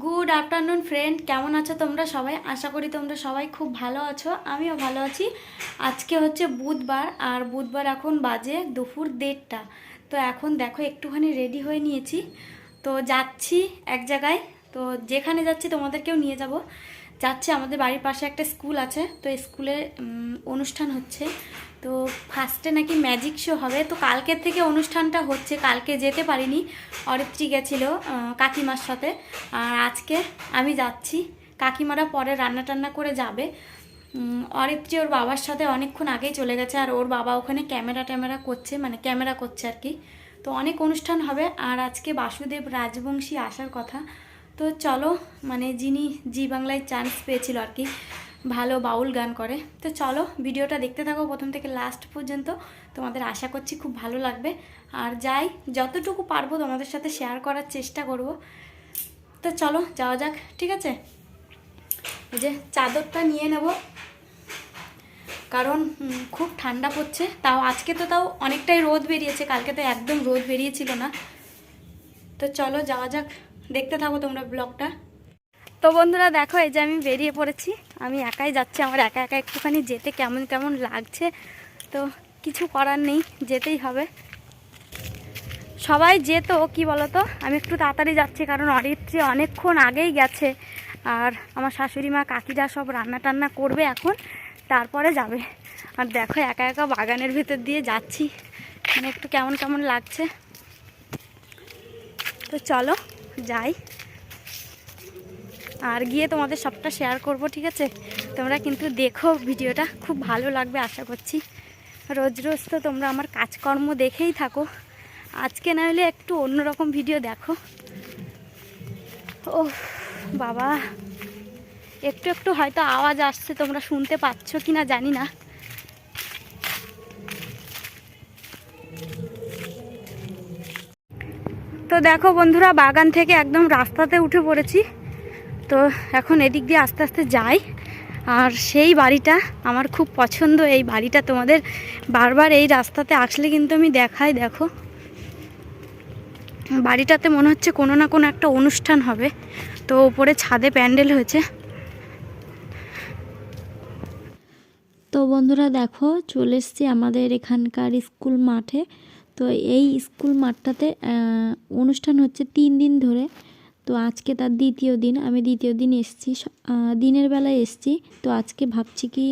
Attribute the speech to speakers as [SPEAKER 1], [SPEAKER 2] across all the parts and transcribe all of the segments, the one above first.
[SPEAKER 1] Good afternoon friend কেমন আছো তোমরা সবাই? আশা করি তোমরা সবাই খুব ভালো আছো। আমিও ভালো আছি। আজকে হচ্ছে বুধবার, আর বুধবার এখন বাজে দুপুর দেড়টা। তো এখন দেখো, একটুখানি রেডি হয়ে নিয়েছি। তো যাচ্ছি এক জায়গায়। তো যেখানে যাচ্ছি তোমাদেরকেও নিয়ে যাব। যাচ্ছি আমাদের বাড়ির পাশে একটা স্কুল আছে। তো স্কুলে অনুষ্ঠান হচ্ছে। তো ফার্স্টে নাকি ম্যাজিক শো হবে। তো কালকের থেকে অনুষ্ঠানটা হচ্ছে, কালকে যেতে পারিনি, অরিত্রী গেছিল কাকিমার সাথে। আর আজকে আমি যাচ্ছি, কাকিমারা পরে রান্না টান্না করে যাবে। অরিত্রী ওর বাবার সাথে অনেকক্ষণ আগেই চলে গেছে, আর ওর বাবা ওখানে ক্যামেরা ট্যামেরা করছে মানে ক্যামেরা করছে আর কি। তো অনেক অনুষ্ঠান হবে, আর আজকে বাসুদেব রাজবংশী আসার কথা। তো চলো মানে যিনি জি বাংলায় চান্স পেয়েছিল আর কি ভালো বাউল গান করে। তো চলো, ভিডিওটা দেখতে থাকো প্রথম থেকে লাস্ট পর্যন্ত। তোমাদের আশা করছি খুব ভালো লাগবে। আর যাই, যতটুকু পারব তোমাদের সাথে শেয়ার করার চেষ্টা করব। তো চলো, যাওয়া যাক, ঠিক আছে? এই যে চাদরটা নিয়ে নেব। কারণ খুব ঠান্ডা পড়ছে। তাও আজকে তো তাও অনেকটাই রোদ বেরিয়েছে। কালকে তো একদম রোদ বেরিয়েছিল না। তো চলো, যাওয়া যাক। দেখতে থাকো তোমরা ব্লগটা তো বন্ধুরা দেখো, এই যে আমি বেরিয়ে পড়েছি। আমি একাই যাচ্ছি, আমার একা একা একটুখানি যেতে কেমন কেমন লাগছে। তো কিছু করার নেই, যেতেই হবে। সবাই যেত, কি বলতো? আমি একটু তাড়াতাড়ি যাচ্ছি, কারণ অরিত্রী অনেকক্ষণ আগেই গেছে। আর আমার শাশুড়ি মা, কাকিরা সব রান্না টান্না করবে এখন, তারপরে যাবে। আর দেখো, একা একা বাগানের ভেতর দিয়ে যাচ্ছি। মানে একটু কেমন কেমন লাগছে। তো চলো, যাই। আর গিয়ে তোমাদের সবটা শেয়ার করব, ঠিক আছে? তোমরা কিন্তু দেখো ভিডিওটা, খুব ভালো লাগবে, আশা করছি। রোজ রোজ তো তোমরা আমার কাজকর্ম দেখেই থাকো। আজকে না হলে একটু অন্যরকম ভিডিও দেখো। ও বাবা। একটু একটু হয়তো আওয়াজ আসছে, তোমরা শুনতে পাচ্ছ কি না জানি না। তো দেখো বন্ধুরা, বাগান থেকে একদম রাস্তাতে উঠে পড়েছি। তো এখন এদিক দিয়ে আস্তে আস্তে যাই। আর সেই বাড়িটা আমার খুব পছন্দ। এই বাড়িটা তোমাদের বারবার এই রাস্তাতে আসলে কিন্তু আমি দেখাই, দেখো। বাড়িটাতে মনে হচ্ছে কোনো না কোনো একটা অনুষ্ঠান হবে। তো উপরে ছাদে প্যান্ডেল হয়েছে।
[SPEAKER 2] তো বন্ধুরা দেখো, চলে এসছি আমাদের এখানকার স্কুল মাঠে। তো এই স্কুল মাঠটাতে অনুষ্ঠান হচ্ছে তিন দিন ধরে। তো আজকে তার দ্বিতীয় দিন, আমি দ্বিতীয় দিন এসছি দিনের বেলায় এসছি। তো আজকে ভাবছি কি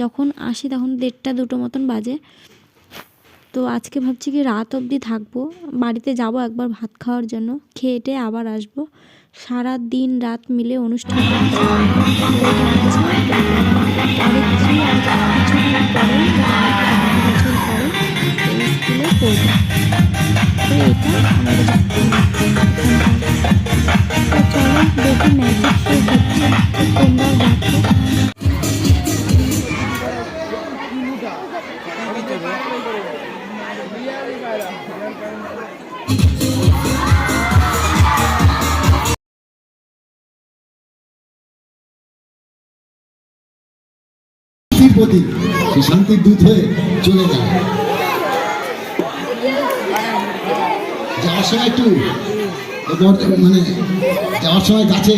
[SPEAKER 2] যখন আসি তখন দেড়টা দুটো মতন বাজে। তো আজকে ভাবছি কি, রাত অবধি থাকব, বাড়িতে যাব একবার ভাত খাওয়ার জন্য খেয়ে টেয়ে আবার আসব। সারা দিন রাত মিলে অনুষ্ঠান
[SPEAKER 3] প্রতীক সে শান্তির দূত হয়ে চলে যায়। যাওয়ার সময় একটু মানে যাওয়ার সময় গাছে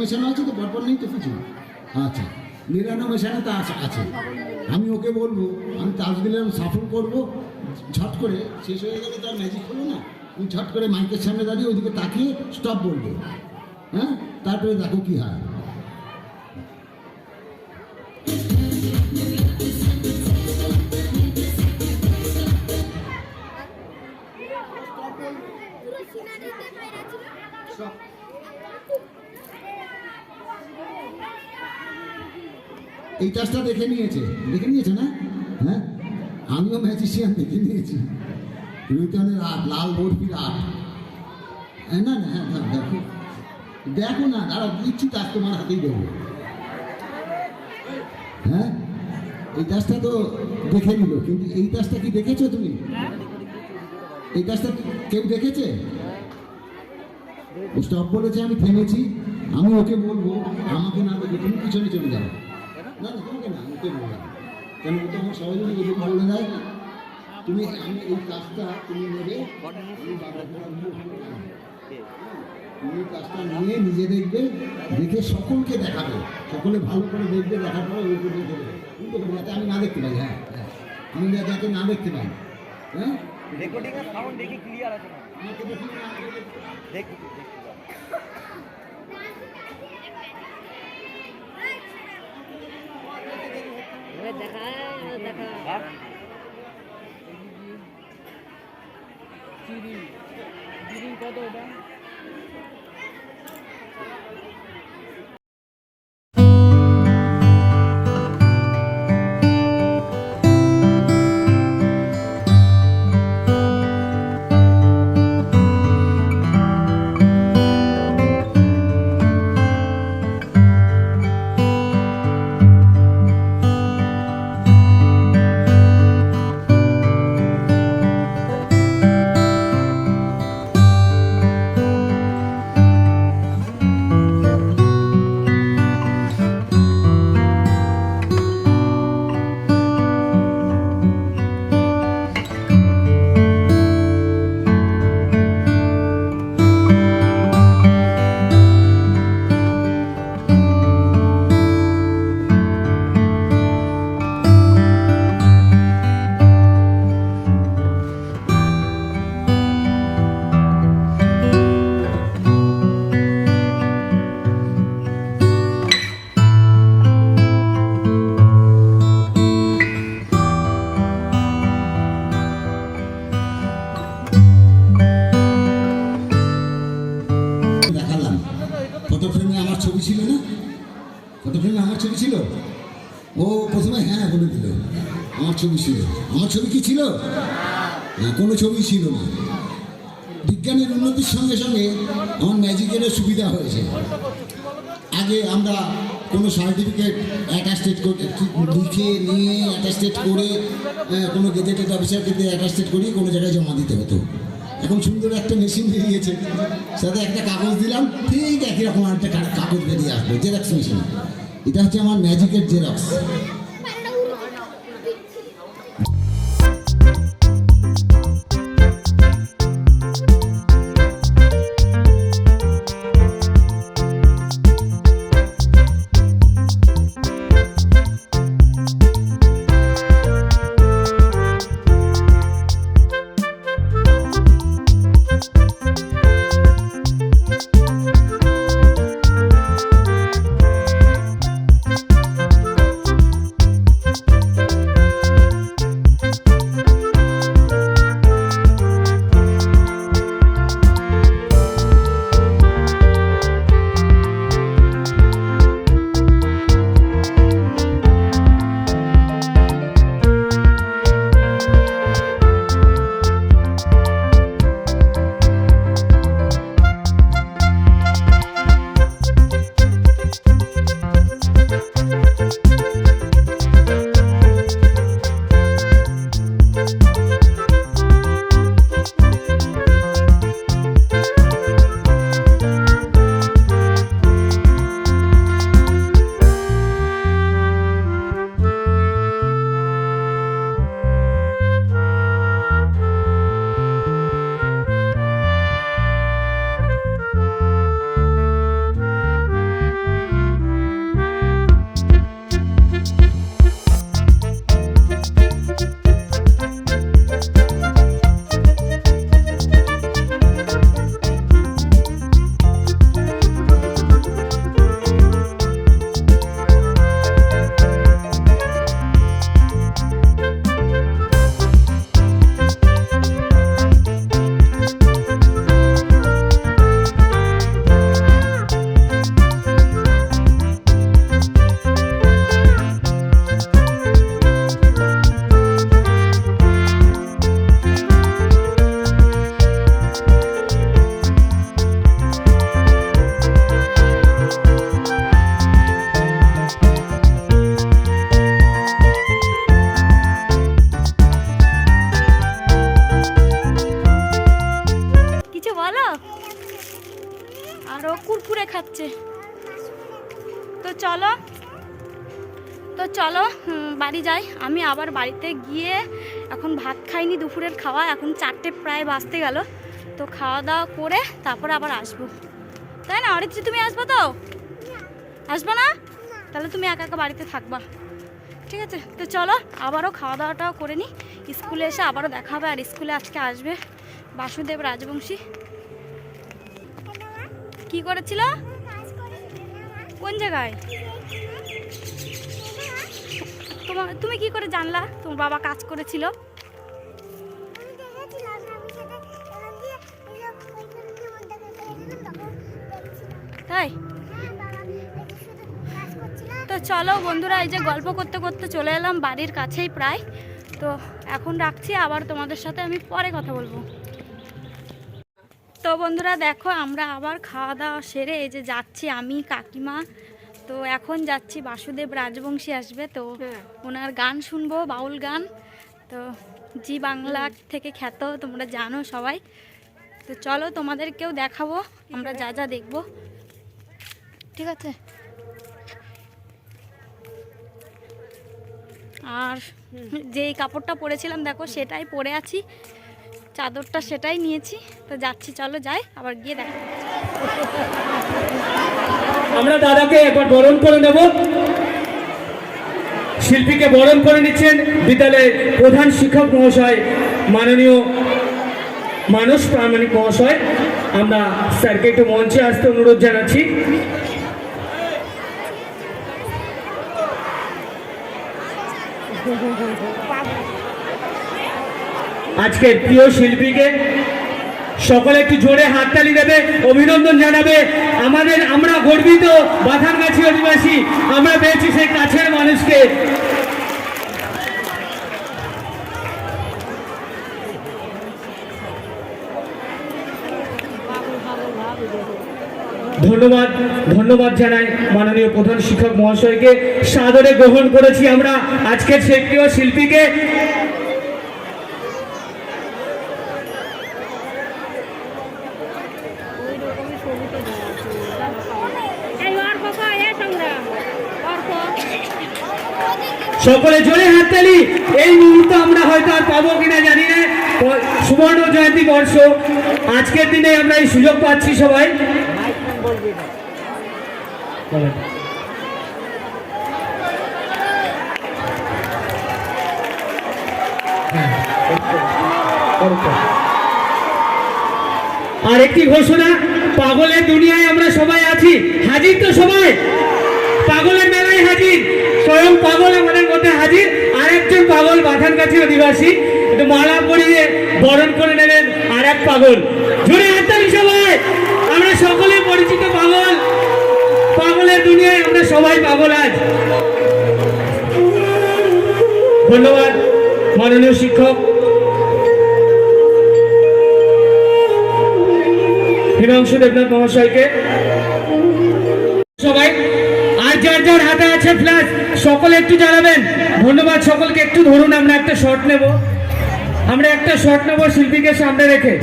[SPEAKER 3] মেশানো আছে তো? পরপর নেই তো কিছু আচ্ছা নিরানো মেশানো তো আছে আছে। আমি ওকে বলব, আমি তাস দিলে আমি সাফল করব। ঝট করে, শেষ হয়ে গেলে তার ম্যাজিক হলো না। আমি ঝট করে মাইকের সামনে দাঁড়িয়ে ওইদিকে তাকিয়ে স্টপ বলব। হ্যাঁ? তারপরে দেখো কী হয়। এই কাজটা দেখে নিয়েছে। দেখে নিয়েছে না? হ্যাঁ? আমিও ম্যাজিশিয়ান দেখে নিয়েছি। রুইটনের আট, লাল বরফির আট। হ্যাঁ না না হ্যাঁ দেখো। দেখো না, দাঁড়াও দিচ্ছি কাজ তোমার হাতেই দেবো। হ্যাঁ? এই কাজটা তো দেখে নিল। কিন্তু এই কাজটা কি দেখেছ তুমি? এই কাজটা কেউ দেখেছে? স্টপ বলেছে, আমি থেমেছি। আমি ওকে বলব, আমাকে না দেখে তুমি পিছনে চলে যাও। না না তোমাকে না ওকে বললাম? কেন ও তো আমার সহযোগী যদি বলে দেয় তুমি আমি এই কাজটা তুমি নেবে। তুমি কাজটা নিয়ে নিজে দেখবে দেখে সকলকে দেখাবে সকলে ভালো করে দেখবে দেখার পরে ওই করে দেখবে উল্টো করে যাতে আমি না দেখতে পাই হ্যাঁ হ্যাঁ। আমি যাতে না দেখতে পাই হ্যাঁ?
[SPEAKER 4] রেকর্ডিং এর সাউন্ড দেখি ক্লিয়ার আছে। না
[SPEAKER 3] দেখি না আমাকে দেখি।
[SPEAKER 4] দেখি
[SPEAKER 3] ছবি ছিল? আমার ছবি কি ছিল? কোনো ছবি ছিল না। বিজ্ঞানের উন্নতির সঙ্গে সঙ্গে আমার ম্যাজিকেরও সুবিধা হয়েছে। আগে আমরা কোনো সার্টিফিকেট অ্যাটাস্টেড করে লিখে নিয়ে অ্যাটাস্টেড করে কোনো গেজেটেড অফিসারকে দিয়ে অ্যাটাস্টেড করিয়ে কোনো জায়গায় জমা দিতে হতো। এখন সুন্দর একটা মেশিন বেরিয়েছে। সাথে একটা কাগজ দিলাম, ঠিক একই রকম একটা কাগজ বেরিয়ে আসবে জেরক্স মেশিন এটা হচ্ছে আমার ম্যাজিকের জেরক্স
[SPEAKER 1] যাচ্ছে তো চলো তো চলো বাড়ি যাই। আমি আবার বাড়িতে গিয়ে এখন ভাত খাইনি দুপুরের খাওয়া, এখন চারটে প্রায় বাঁচতে গেল। তো খাওয়া দাওয়া করে তারপরে আবার আসব। তাই না, অরিত্রি, তুমি আসব তো? আসব না? তাহলে তুমি একা একা বাড়িতে থাকবা। ঠিক আছে, তো চলো, আবারও খাওয়া দাওয়াটাও করে নিই স্কুলে এসে আবারও দেখা হবে, আর স্কুলে আজকে আসবে বাসুদেব রাজবংশী। কি করেছিল? কোন জায়গায়? তোমার তুমি কি করে জানলা? তোমার বাবা কাজ করেছিল। তাই? তো চলো বন্ধুরা, এই যে গল্প করতে করতে চলে এলাম বাড়ির কাছেই প্রায়। তো এখন রাখছি, আবার তোমাদের সাথে আমি পরে কথা বলব। তো বন্ধুরা দেখো আমরা আবার খাওয়া দাওয়া সেরে এই যে যাচ্ছি আমি কাকিমা। তো এখন যাচ্ছি বাসুদেব রাজবংশী আসবে তো ওনার গান শুনব বাউল গান। তো জি বাংলা থেকে খ্যাত তোমরা জানো সবাই। তো চলো তোমাদেরকেও দেখাবো আমরা যা যা দেখব। ঠিক আছে। আর যেই কাপড়টা পরেছিলাম দেখো সেটাই পরে আছি। চাদরটা সেটাই নিয়েছি। তো যাচ্ছি, চলো যাই, আবার গিয়ে দেখা
[SPEAKER 5] আমরা দাদাকে একবার বরণ করে নেব। শিল্পীকে বরণ করে নিচ্ছেন বিদ্যালয়ের প্রধান শিক্ষক মহাশয়, মাননীয় মানস প্রামাণিক মহাশয়। আমরা স্যারকে একটু মঞ্চে আসতে অনুরোধ জানাচ্ছি। আজকের প্রিয় শিল্পীকে সকলে একটু জোরে হাততালি দেবে, অভিনন্দন জানাবে। আমাদের, আমরা গর্বিত বাথানগাছি অধিবাসী, আমরা পেয়েছি সেই কাছের মানুষকে। ধন্যবাদ ধন্যবাদ জানাই মাননীয় প্রধান শিক্ষক মহাশয়কে। সাদরে গ্রহণ করেছি আমরা আজকের সেই প্রিয় শিল্পীকে। সকলে জোরে হাততালি এই মুহূর্তে আমরা হয়তো আর পাবো কিনা জানি না। সুবর্ণ জয়ন্তী বর্ষ। আজকের দিনে আমরা এই সুযোগ পাচ্ছি সবাই। হ্যাঁ। আর একটি ঘোষণা, পাগলের দুনিয়ায় আমরা সবাই আছি। হাজির তো সবাই। পাগলের মেলায় হাজির। স্বয়ং পাগল আমাদের মধ্যে হাজির। আরেকজন পাগল বাথান কাছে অধিবাসী। মালা পরিয়ে বরণ করে নেবেন আর এক পাগল। জোরে হাততালি সবাই। আমরা সকলে পরিচিত পাগল। পাগলের দুনিয়ায় আমরা সবাই পাগল আজ। ধন্যবাদ, মাননীয় শিক্ষক। হিমাংশু দেবনাথ মহাশয়কে। সবাই যার যার হাতে আছে ফ্ল্যাশ সকলে একটু জ্বালাবেন ধন্যবাদ সকলকে, একটু ধরুন, আমরা একটা শট নেব। আমরা একটা শট নেব শিল্পীকে সামনে রেখে।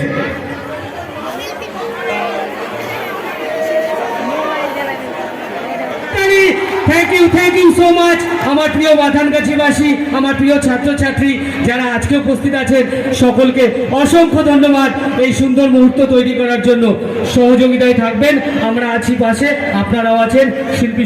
[SPEAKER 5] Thank you thank you so much আমার প্রিয় বাথানগাছিবাসী আমার প্রিয় ছাত্রছাত্রী, যারা আজকে উপস্থিত আছেন, সকলকে অসংখ্য ধন্যবাদ এই সুন্দর মুহূর্ত তৈরি করার জন্য। সহযোগিতায় থাকবেন। আমরা আছি পাশে, আপনারাও আছেন, শিল্পী